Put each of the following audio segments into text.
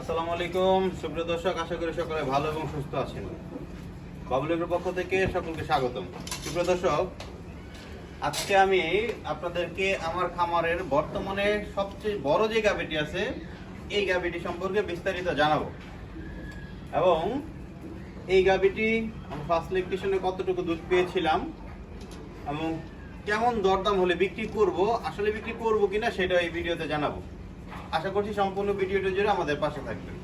আসসালামু আলাইকুম। সুপ্রিয় দর্শক, আশা করি সকলে ভালো এবং সুস্থ আছেন। বাবুলের পক্ষ থেকে সকলকে স্বাগতম। সুপ্রিয় দর্শক, আজকে আমি আপনাদেরকে আমার খামারের বর্তমানে সবচেয়ে বড় যে গাবিটি আছে, এই গাবিটি সম্পর্কে বিস্তারিত জানাব। এবং এই গাবিটি আমি ফার্স্ট ইলেকট্রিশনে কতটুকু দুধ পেয়েছিলাম এবং কেমন দরদাম হলে বিক্রি করব, আসলে বিক্রি করব কিনা সেটা এই ভিডিওতে জানাব। আশা করছি সম্পূর্ণ ভিডিওটা জুড়ে আমাদের পাশে থাকবেন।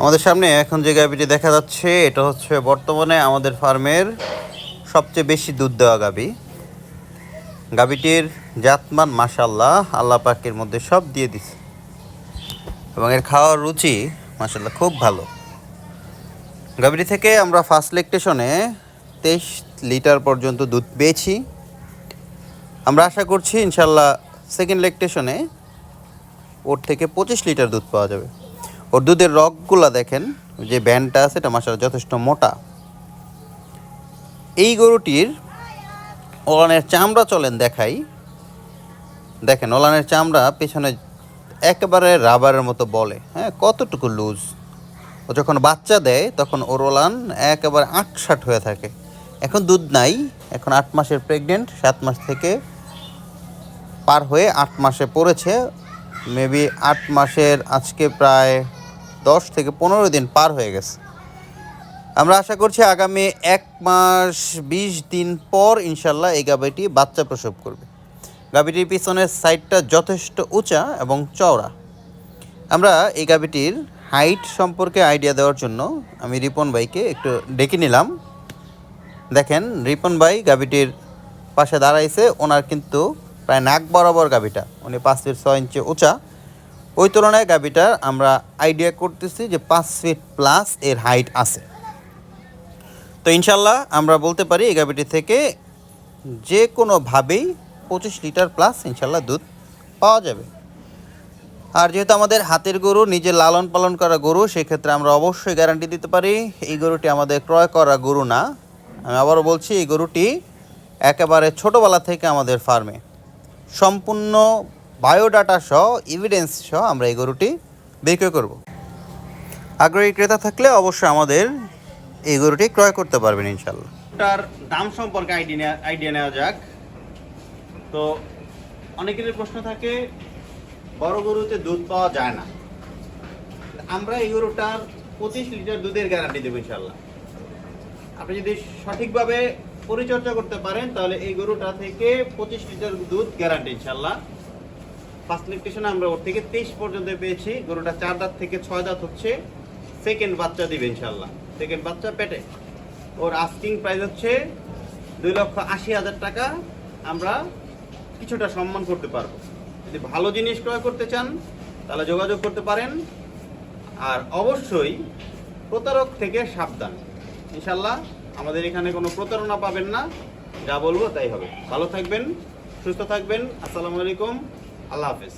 আমাদের সামনে এখন যে গাভিটি দেখা যাচ্ছে, এটা হচ্ছে বর্তমানে আমাদের ফার্মের সবচেয়ে বেশি দুধ দেওয়া গাভি। গাভিটির জাতমান মাসাল্লাহ আল্লাহ পাকের মধ্যে সব দিয়ে দিছে। এবং এর খাওয়ার রুচি মাসাল্লাহ খুব ভালো। গাভিটি থেকে আমরা ফার্স্ট লেকটেশনে তেইশ লিটার পর্যন্ত দুধ পেয়েছি। আমরা আশা করছি ইনশাল্লাহ সেকেন্ড লেকটেশনে ওর থেকে পঁচিশ লিটার দুধ পাওয়া যাবে। ওর দুধের রগগুলা দেখেন, যে ব্যান্ডটা আছে এটা মাসাল যথেষ্ট মোটা। এই গরুটির ওলানের চামড়া চলেন দেখাই। দেখেন, ওলানের চামড়া পেছনে একেবারে রাবারের মতো বলে হ্যাঁ কতটুকু লুজ ও যখন বাচ্চা দেয়, তখন ওর ওলান একেবারে আটসাট হয়ে থাকে। এখন দুধ নাই, এখন আট মাসের প্রেগনেন্ট সাত মাস থেকে পার হয়ে আট মাসে পড়েছে। মেবি আট মাসের আজকে প্রায় দশ থেকে পনেরো দিন পার হয়ে গেছে। আমরা আশা করছি আগামী এক মাস বিশ দিন পর ইনশাল্লাহ এই গাভীটি বাচ্চা প্রসব করবে। গাভীটির পিছনের সাইডটা যথেষ্ট উঁচা এবং চওড়া। আমরা এই গাভীটির হাইট সম্পর্কে আইডিয়া দেওয়ার জন্য আমি রিপন ভাইকে একটু ডেকে নিলাম। দেখেন, রিপন ভাই গাভীটির পাশে দাঁড়াইছে, ওনার কিন্তু প্রায় নাক বরাবর গাভীটা। উনি পাঁচ ফিট ছয় ইঞ্চি উঁচা। ওই তুলনায় গাভীটার আমরা আইডিয়া করতেছি যে পাঁচ ফিট প্লাস এর হাইট আছে। তো ইনশাল্লাহ আমরা বলতে পারি এই গাভীটি থেকে যে কোনোভাবেই পঁচিশ লিটার প্লাস ইনশাল্লাহ দুধ পাওয়া যাবে। আর যেহেতু আমাদের হাতের গরু, নিজে লালন পালন করা গরু, সেক্ষেত্রে আমরা অবশ্যই গ্যারান্টি দিতে পারি এই গরুটি আমাদের ক্রয় করা গরু না। আমি আবারও বলছি, এই গরুটি একেবারে ছোটোবেলা থেকে আমাদের ফার্মে সম্পূর্ণ বায়োডাটা সহ এভিডেন্স সহ আমরা এই গরুটি বিক্রয় করব। আগ্রহী ক্রেতা থাকলে অবশ্যই আমাদের এই গরুটি ক্রয় করতে পারবেন ইনশাল্লাহ তার দাম সম্পর্কে আইডিয়া আইডিয়া নেওয়া যাক। তো অনেকের প্রশ্ন থাকে, বড় গরুতে দুধ পাওয়া যায় না। আমরা এই গরুটার পঁচিশ লিটার দুধের গ্যারান্টি দেবো ইনশাল্লাহ আপনি যদি সঠিকভাবে পরিচর্যা করতে পারেন, তাহলে এই গরুটা থেকে পঁচিশ লিটার দুধ গ্যারান্টি ইনশাল্লাহ ফার্স্ট ইলেকট্রিশনে আমরা ওর থেকে তেইশ পর্যন্ত পেয়েছি, গরুটা চার দাঁত থেকে ছয় দাঁত হচ্ছে সেকেন্ড বাচ্চা দিবে ইনশাল্লাহ সেকেন্ড বাচ্চা পেটে। ওর আস্কিং প্রাইস হচ্ছে দুই লক্ষ আশি হাজার টাকা, আমরা কিছুটা সম্মান করতে পারব। যদি ভালো জিনিস ক্রয় করতে চান, তাহলে যোগাযোগ করতে পারেন। আর অবশ্যই প্রতারক থেকে সাবধান ইনশাল্লাহ আমাদের এখানে কোনো প্রতারণা পাবেন না, যা বলব তাই হবে। ভালো থাকবেন, সুস্থ থাকবেন, আসসালামু আলাইকুম, আল্লাহ হাফেজ।